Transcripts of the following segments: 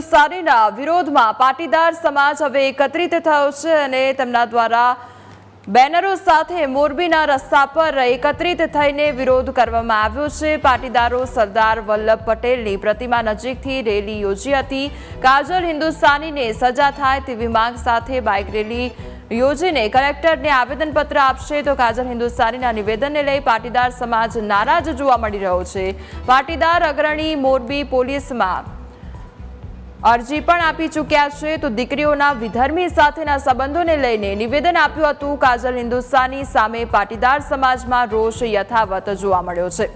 હિન્દુસ્તાનીના વિરોધમાં પાટીદાર સમાજ હવે એકત્રિત થયો છે અને તેમના દ્વારા બેનરો સાથે મોરબીના રસ્તા પર એકત્રિત થઈને વિરોધ કરવામાં આવ્યો છે. પાટીદારો સરદાર વલ્લભ પટેલની પ્રતિમા નજીકથી રેલી યોજી હતી. કાજલ હિન્દુસ્તાનીને સજા થાય તેવી માંગ સાથે બાઇક રેલી યોજીને કલેક્ટરને આવેદનપત્ર આપશે તો કાજલ હિન્દુસ્તાનીના નિવેદનને લઈ પાટીદાર સમાજ નારાજ જોવા મળી રહ્યો છે. પાટીદાર અગ્રણી મોરબી પોલીસમાં અરજી પણ આપી ચૂક્યા છે. તો દીકરીઓના વિધર્મી સાથેના સંબંધોને લઈને નિવેદન આપ્યું હતું. કાજલ હિન્દુસ્તાની સામે પાટીદાર સમાજમાં રોષ યથાવત જોવા મળ્યો છે.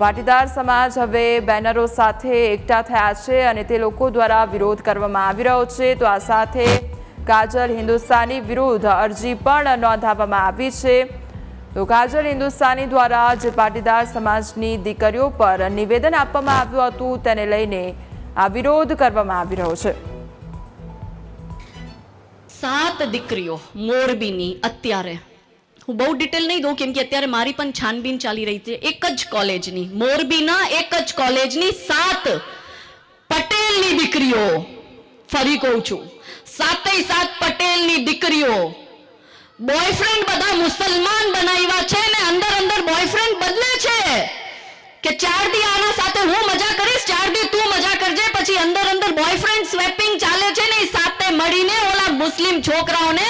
પાટીદાર સમાજ હવે બેનરો સાથે એકઠા થયા છે અને તે લોકો દ્વારા વિરોધ કરવામાં આવી રહ્યો છે. તો આ સાથે કાજલ હિન્દુસ્તાની વિરુદ્ધ અરજી પણ નોંધાવવામાં આવી છે. તો કાજલ હિન્દુસ્તાની દ્વારા જે પાટીદાર સમાજની દીકરીઓ પર નિવેદન આપવામાં આવ્યું હતું, તેને લઈને આ વિરોધ કરવામાં આવી રહ્યો છે. સાત દીકરીઓ મોરબીની અત્યારે. હું બહુ ડિટેલ નહીં દઉં કેમ કે અત્યારે મારી પણ છાનબીન ચાલી રહી છે. એક જ કોલેજની મોરબીના એક જ કોલેજની સાત પટેલની દીકરીઓ. ફરી કહું છું સાતે સાત પટેલની દીકરીઓ બોયફ્રેન્ડ બધા મુસલમાન બનાવ્યા છે ને અંદર અંદર બોયફ્રેન્ડ બદલે છે કે ચાર દી આના સાથે હું મજા કરીશ ચાર દી તું મજા કરજે પછી અંદર અંદર બોયફ્રેન્ડ સ્વેપિંગ ચાલે છે ને સાથે મળીને ઓલા મુસ્લિમ છોકરાઓને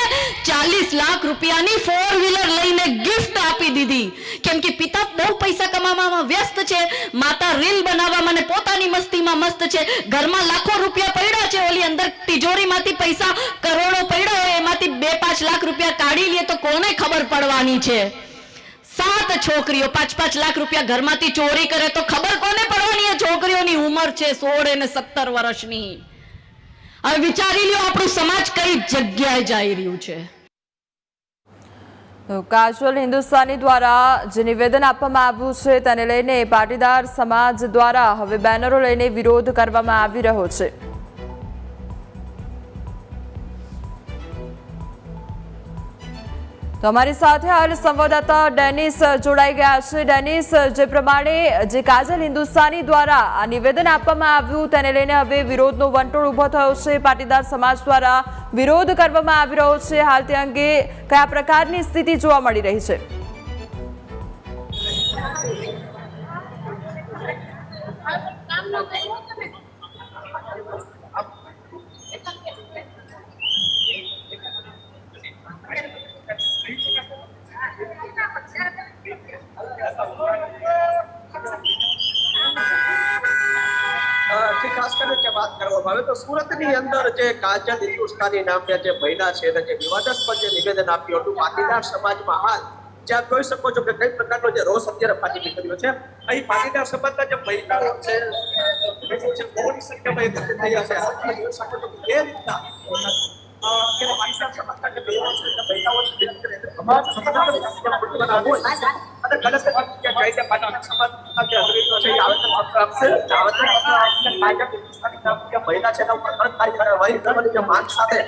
ચાલીસ લાખ રૂપિયાની ફોર વ્હીલર લઈને ગિફ્ટ આપી દીધી. કેમ કે પિતા બહુ પૈસા કમાવામાં વ્યસ્ત છે, માતા રીલ બનાવવામાં ને પોતાની મસ્તીમાં મસ્ત છે. ઘરમાં લાખો રૂપિયા પડ્યા છે, ઓલી અંદર તિજોરીમાંથી પૈસા કરોડો પડ્યા હોય, એમાંથી બે પાંચ લાખ રૂપિયા કાઢી લે તો કોને ખબર પડવાની છે? સાત છોકરીઓ, પાંચ પાંચ લાખ રૂપિયા ઘરમાંથી ચોરી કરે તો ખબર કોને પડવાની એ છોકરીઓની ઉંમર છે સોળ અને સત્તર વર્ષની? હવે વિચારી લ્યો, આપણું સમાજ કઈ જગ્યાએ જઈ રહ્યું છે? કાજલ હિન્દુસ્તાની દ્વારા જે નિવેદન આપવામાં આવ્યું છે તેને લઈને પાટીદાર સમાજ દ્વારા હવે બેનરો લઈને વિરોધ કરવામાં આવી રહ્યો છે. તો અમારી સાથે હાલ સંવાદદાતા ડેનિસ જોડાઈ ગયા છે. ડેનિસ, જે પ્રમાણે જે કાજલ હિન્દુસ્તાની દ્વારા આ નિવેદન આપવામાં આવ્યું તેને લઈને હવે વિરોધનો વંટોળ ઊભો થયો છે. પાટીદાર સમાજ દ્વારા વિરોધ કરવામાં આવી રહ્યો છે. હાલ તે અંગે કયા પ્રકારની સ્થિતિ જોવા મળી રહી છે? ખાસ કરીને જે વાત કરવામાં આવે તો સુરતની અંદર જે કાજલ હિન્દુસ્તાની નામના જે મહિલા છે જે વિવાદાસ્પદ જે નિવેદન આપ્યું હતું, પાટીદાર સમાજમાં હાલ જ્યાં જોઈ શકો છો કે કઈ પ્રકારનો જે રોષ અત્યારે ફાટી નીકળ્યો છે. અહીં પાટીદાર સમાજના જે મહિલાઓ છે બહોળી સંખ્યામાં એ રીતના પાટીદાર સમાજના જે મહિલાઓ છે મહિલાઓ છે જે સમાજ અને કદાચ ત્યાં જાય છે પાટીદાર સમાજના છે એ આવેદનપત્ર આપશે આવેદનપત્ર આપીને કાયદા હિન્દુસ્તાની નામની મહિલા છે એના ઉપર કડક કાર્યવાહી કરવાની જે માંગ સાથે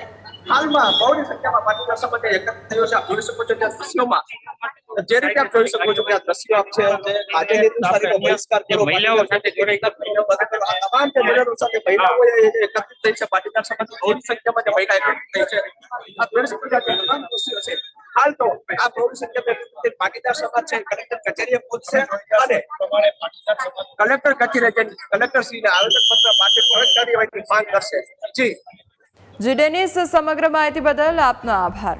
હાલમાં બહોળી સંખ્યામાં પાટીદાર સમાજ એકત્ર થયો છે. આપ જોઈ શકો છો કે દ્રશ્યોમાં જે રીતે આપ જોઈ શકો છો કે આ દ્રશ્યો આપ છે જે આજે હિન્દુસ્તાનીનો બહિષ્કાર જે કરો મહિલાઓ સાથે જોડાઈ તમામ જે બહેનો સાથે મહિલાઓ એકત્રિત થઈ છે પાટીદાર સમાજ બહોળી સંખ્યામાં જે મહિલા એકત્રિત થઈ છે. આ દ્રશ્યો છે હાલ તો આ સંખ્યામાં એકત્રિત પાટીદાર સમાજ છે કલેક્ટર કચેરીએ પહોંચશે અને કલેક્ટર કચેરીએ કલેક્ટર શ્રીને આવેદનપત્ર પાઠવી ત્વરિત કાર્યવાહીની માંગ કરશે જી જી ડેનિસ સમગ્ર માહિતી બદલ આપનો આભાર